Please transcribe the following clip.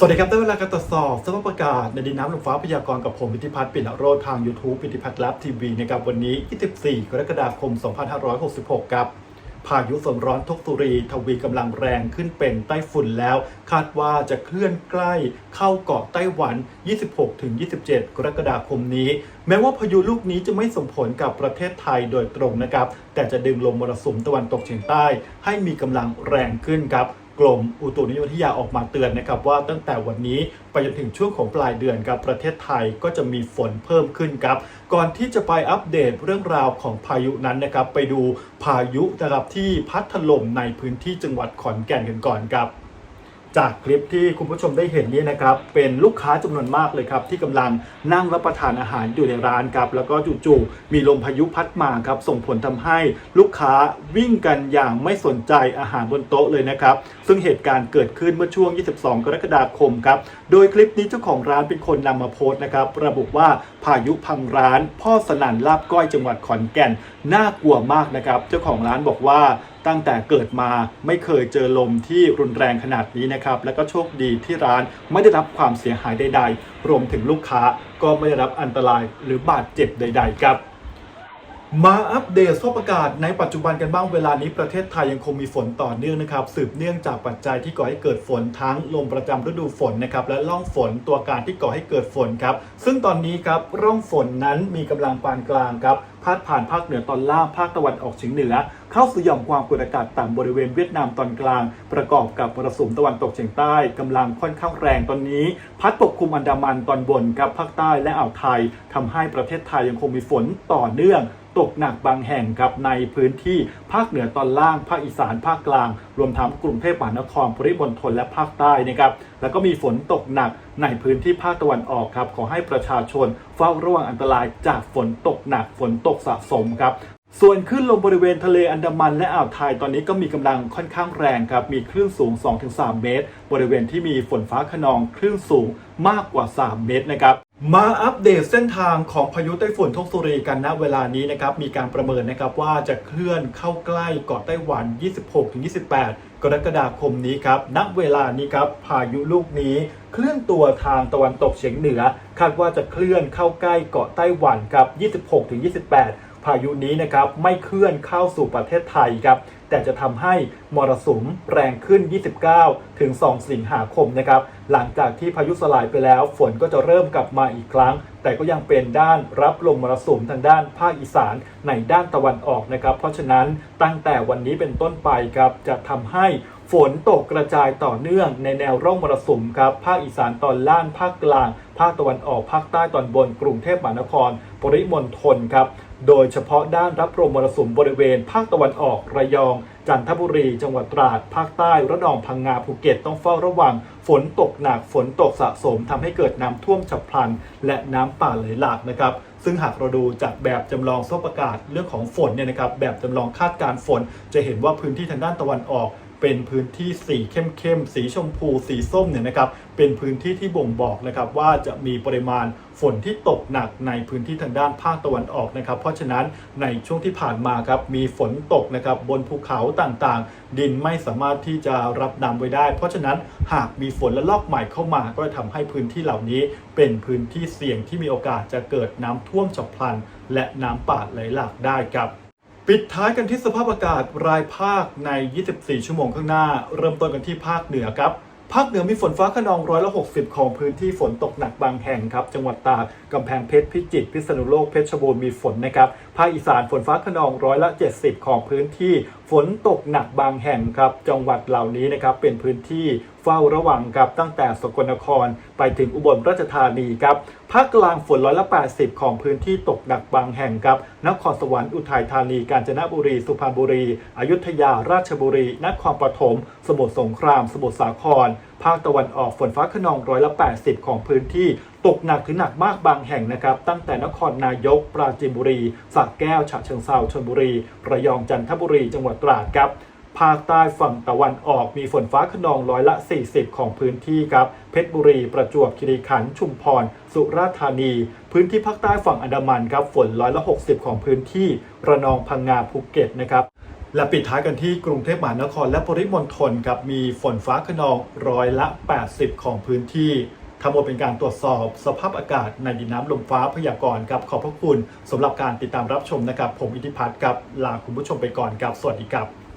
สวัสดีครับได้เวลาการตรวจสอบสภาพอากาศในดินน้ำลมฟ้าพยากรณ์กับผมพิธิพัฒน์ปิ่นโรธทาง YouTube พิธิพัฒน์ลับทีวีนะครับวันนี้ 24 กรกฎาคม 2566 ครับ พายุโซนร้อนทกตุรี ทวีกำลังแรงขึ้นเป็นไต้ฝุ่นแล้ว คาดว่าจะเคลื่อนใกล้เข้าเกาะไต้หวัน 26-27 กรกฎาคมนี้ แม้ว่าพายุลูกนี้จะไม่ส่งผลกับประเทศไทยโดยตรงนะครับแต่จะดึงลมมรสุมตะวันตกเฉียงใต้ ให้มีกำลังแรงขึ้นครับ กรมอุตุนิยมวิทยาออกมาเตือนนะครับว่าตั้งแต่วันนี้ไปจนถึงช่วงของปลายเดือนครับประเทศไทยก็จะมีฝนเพิ่มขึ้นครับ ก่อนที่จะไปอัปเดตเรื่องราวของพายุนั้นนะครับไปดูพายุนะครับที่พัดถล่มในพื้นที่จังหวัดขอนแก่นกันก่อนครับ จากคลิปที่คุณผู้ชมได้เห็นนี่นะครับเป็นลูกค้าจำนวนมากเลยครับที่กำลังนั่งรับประทานอาหารอยู่ในร้านครับแล้วก็จู่ๆมีลมพายุพัดมาครับส่งผลทำให้ลูกค้าวิ่งกันอย่างไม่สนใจอาหารบนโต๊ะเลยนะครับซึ่งเหตุการณ์เกิดขึ้นเมื่อช่วง 22 กรกฎาคมครับโดยคลิปนี้เจ้าของร้านเป็นคนนำมาโพสต์นะครับระบุว่าพายุพังร้าน พ่อสนั่นลาบก้อยจังหวัดขอนแก่นน่ากลัวมากนะครับเจ้าของร้านบอกว่าตั้งแต่เกิดมาไม่เคยเจอลมที่รุนแรงขนาดนี้นะครับ และก็โชคดีที่ร้านไม่ได้รับความเสียหายใด ๆ รวมถึงลูกค้าก็ไม่ได้รับอันตรายหรือบาดเจ็บใด ๆ ครับ มาอัปเดตสภาพอากาศในปัจจุบันกันบ้างเวลานี้ประเทศไทยยังคงมีฝนต่อเนื่องนะครับ สืบเนื่องจากปัจจัยที่ก่อให้เกิดฝนทั้งลมประจำฤดูฝนนะครับและร่องฝนตัวการที่ก่อให้เกิดฝนครับ ซึ่งตอนนี้ครับร่องฝนนั้นมีกำลังปานกลางครับพาดผ่านภาคเหนือตอนล่างภาคตะวันออกเฉียงเหนือเข้าสู่หย่อมความกดอากาศต่ำบริเวณเวียดนามตอนกลาง ประกอบกับมรสุมตะวันตกเฉียงใต้กำลังค่อนข้างแรงตอนนี้ พัดปกคลุมอันดามันตอนบนครับภาคใต้และอ่าวไทยทำให้ประเทศไทยยังคงมีฝนต่อเนื่อง ตกหนักบางแห่งครับในพื้นที่ภาคเหนือตอนล่าง ภาคอีสาน ภาคกลาง รวมทั้งกรุงเทพมหานครปริมณฑลและภาคใต้นะครับ แล้วก็มีฝนตกหนักในพื้นที่ภาคตะวันออกครับ ขอให้ประชาชนเฝ้าระวังอันตรายจากฝนตกหนักฝนตกสะสมครับส่วนคลื่นลมบริเวณทะเลอันดามันและอ่าวไทยตอนนี้ก็มีกำลังค่อนข้างแรงครับ มีคลื่นสูง 2-3 เมตร บริเวณที่มีฝนฟ้าขนองคลื่นสูงมากกว่า 3 เมตรนะครับ มาอัปเดตเส้นทางของพายุไต้ฝุ่นทกสุรีกันณเวลานี้นะครับ มีการประเมินนะครับว่าจะเคลื่อนเข้าใกล้เกาะไต้หวัน 26-28 กรกฎาคมนี้ครับ ณ เวลานี้ครับ พายุลูกนี้เคลื่อนตัวทางตะวันตกเฉียงเหนือ คาดว่าจะเคลื่อนเข้าใกล้เกาะไต้หวันครับ 26-28ายุนี้นะครับไม่เคลื่อนเข้าสู่ประเทศไทยครับแต่จะทำให้มรสุมแรงขึ้น 29 ถึง 2 สิงหาคมนะครับหลังจากที่พายุสลายไปแล้ว ฝนก็จะเริ่มกลับมาอีกครั้ง แต่ก็ยังเป็นด้านรับลมมรสุมทางด้านภาคอีสานในด้านตะวันออกนะครับ เพราะฉะนั้นตั้งแต่วันนี้เป็นต้นไปครับจะทำให้ฝนตกกระจายต่อเนื่องในแนวร่องมรสุมครับภาคอีสานตอนล่างภาคกลาง ภาคตะวันออกภาคใต้ตอนบนกรุงเทพมหานคร ปริมณฑลครับ โดยเฉพาะด้านรับลมมรสุมบริเวณภาคตะวันออกระยอง จันทบุรี จังหวัดตราด ภาคใต้ ระนอง พังงา ภูเก็ต ต้องเฝ้าระวัง ฝนตกหนัก ฝนตกสะสมทำให้เกิดน้ำท่วมฉับพลัน และน้ำป่าไหลหลากนะครับ ซึ่งหากเราดูจากแบบจำลองสภาพอากาศเรื่องของฝนเนี่ยนะครับ แบบจำลองคาดการฝน จะเห็นว่าพื้นที่ทางด้านตะวันออก เป็นพื้นที่สีเข้มๆ สีชมพู สีส้มเนี่ยนะครับเป็นพื้นที่ที่บ่งบอกนะครับว่าจะมีปริมาณฝนที่ตกหนักในพื้นที่ทางด้านภาคตะวันออกนะครับ เพราะฉะนั้นในช่วงที่ผ่านมาครับมีฝนตกนะครับบนภูเขาต่างๆ ดินไม่สามารถที่จะรับน้ำไว้ได้ เพราะฉะนั้นหากมีฝนและลอกใหม่เข้ามาก็จะทำให้พื้นที่เหล่านี้ เป็นพื้นที่เสี่ยงที่มีโอกาสจะเกิดน้ำท่วมฉับพลัน และน้ำป่าไหลหลากได้ครับ ปิดท้ายกันที่สภาพอากาศรายภาคใน 24 ชั่วโมงข้างหน้า เริ่มต้นกันที่ภาคเหนือครับ ภาคเหนือมีฝนฟ้าขนองร้อยละ60 ของพื้นที่ฝนตกหนักบางแห่งครับ จังหวัดตากกำแพงเพชรพิจิตรพิษณุโลกเพชรบูรณ์มีฝนนะครับ ภาคอีสานฝนฟ้าขนองร้อยละ 70 ของพื้นที่ ฝนตกหนักบางแห่งครับ จังหวัดเหล่านี้นะครับเป็นพื้นที่ ฝ้าระวังครับตั้งแต่สกลนครไปถึงอุบลราชธานีครับภาคกลางฝนร้อยละ 80 ของพื้นที่ตกหนักบางแห่งครับ นครสวรรค์อุทัยธานี กาญจนบุรี สุพรรณบุรี อยุธยา ราชบุรี นครปฐม สมุทรสงคราม สมุทรสาคร ภาคตะวันออกฝนฟ้าขนองร้อยละ 80 ของพื้นที่ตกหนักถึงหนักมากบางแห่งนะครับ ตั้งแต่นครนายก ปราจีนบุรีสระแก้ว ฉะเชิงเทราชลบุรี ระยอง จันทบุรี จังหวัดตราดครับ ภาคใต้ฝั่งตะวันออกมีฝนฟ้าขนองร้อยละ 40 ของพื้นที่ครับ เพชรบุรี ประจวบคีรีขันธ์ชุมพร สุราษฎร์ธานี พื้นที่ภาคใต้ฝั่งอันดามันครับฝนร้อยละ 60 ของพื้นที่ระนองพังงาภูเก็ตนะครับและปิดท้ายกันที่กรุงเทพมหานครและปริมณฑลครับมีฝนฟ้าขนองร้อยละ 80 ของพื้นที่ทั้งหมดเป็นการตรวจสอบสภาพอากาศในดินน้ำลมฟ้าพยากรณ์ครับ ขอบพระคุณสำหรับการติดตามรับชมนะครับ ผมอิทธิพัฒน์ครับลาคุณผู้ชมไปก่อนครับ สวัสดีครับ